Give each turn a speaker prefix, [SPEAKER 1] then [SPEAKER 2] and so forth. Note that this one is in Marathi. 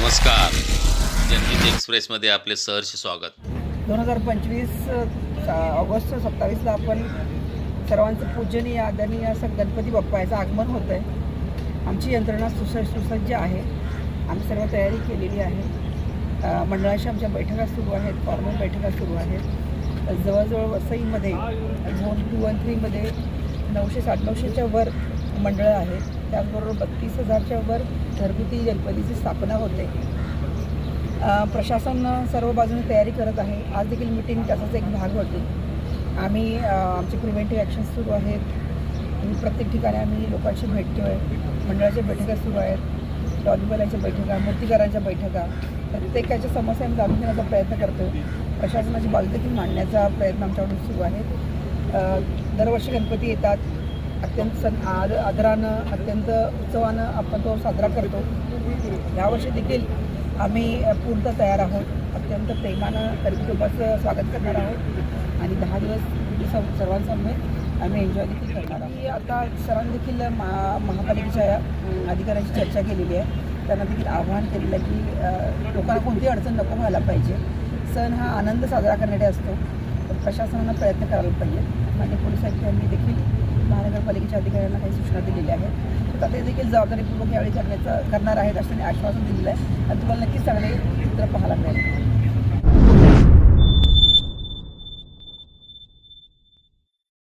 [SPEAKER 1] नमस्कार. जनहित एक्सप्रेसमध्ये आपले सहर्ष स्वागत.
[SPEAKER 2] दोन हजार पंचवीस ऑगस्ट सत्तावीसला आपण सर्वांचं पूजनीय आदरणीय असं गणपती बाप्पा याचं आगमन होतं आहे आमची यंत्रणा सुस सुसज्ज आहे. आम्ही सर्व तयारी केलेली आहे. मंडळाशी मंडळाच्या आमच्या बैठका सुरू आहेत फॉर्मल बैठका सुरू आहेत. जवळजवळ वसईमध्ये झोन टू वन थ्रीमध्ये नऊशे साडेनऊशेच्या वर मंडळं आहेत त्याचबरोबर बत्तीस हजारच्या वर घरगुती गणपतीची स्थापना होते. प्रशासन सर्व बाजूने तयारी करत आहे. आज देखील मिटिंग त्याचाच एक भाग होती. आम्ही आमचे प्रिव्हेंटिव्ह ॲक्शन्स सुरू आहेत. आणि प्रत्येक ठिकाणी आम्ही लोकांशी भेटतो आहे मंडळाच्या बैठका सुरू आहेत. डॉलीवाल्यांच्या बैठका मूर्तिकारांच्या बैठका. प्रत्येकाच्या समस्या आम्ही जाणून घेण्याचा प्रयत्न करतो प्रशासनाची बाजू देखील मांडण्याचा प्रयत्न आमच्याकडून सुरू आहे दरवर्षी गणपती येतात. अत्यंत सण आद आदरानं अत्यंत उत्सवानं आपण तो साजरा करतो. यावर्षी देखील आम्ही पूर्ण पूर्णतः तयार आहोत. अत्यंत प्रेमानं गणपतीबाचं स्वागत करणार आहोत. आणि दहा दिवस सर्व- सर्वांसमवेत आम्ही एन्जॉय देखील करणार आहोत. आता सरांनी देखील महा महापालिकेच्या अधिकाऱ्यांशी अधिकाऱ्यांची चर्चा केलेली आहे. त्यांना देखील आवाहन केलेलं आहे की लोकांना कोणतीही अडचण नको व्हायला पाहिजे. सण हा आनंद साजरा करण्यासाठी असतो. प्रशासनानं प्रयत्न करायला पाहिजे. आणि पोलीस आम्ही देखील महानगरपालिकेच्या अधिकाऱ्यांना काही सूचना दिलेल्या आहेत. तर ते देखील जबाबदारीपूर्वक यावेळी करण्याचं करणार आहेत असं त्यांनी आश्वासन दिलेलं आहे. आणि तुम्हाला नक्कीच चांगले चित्र पाहायला मिळेल.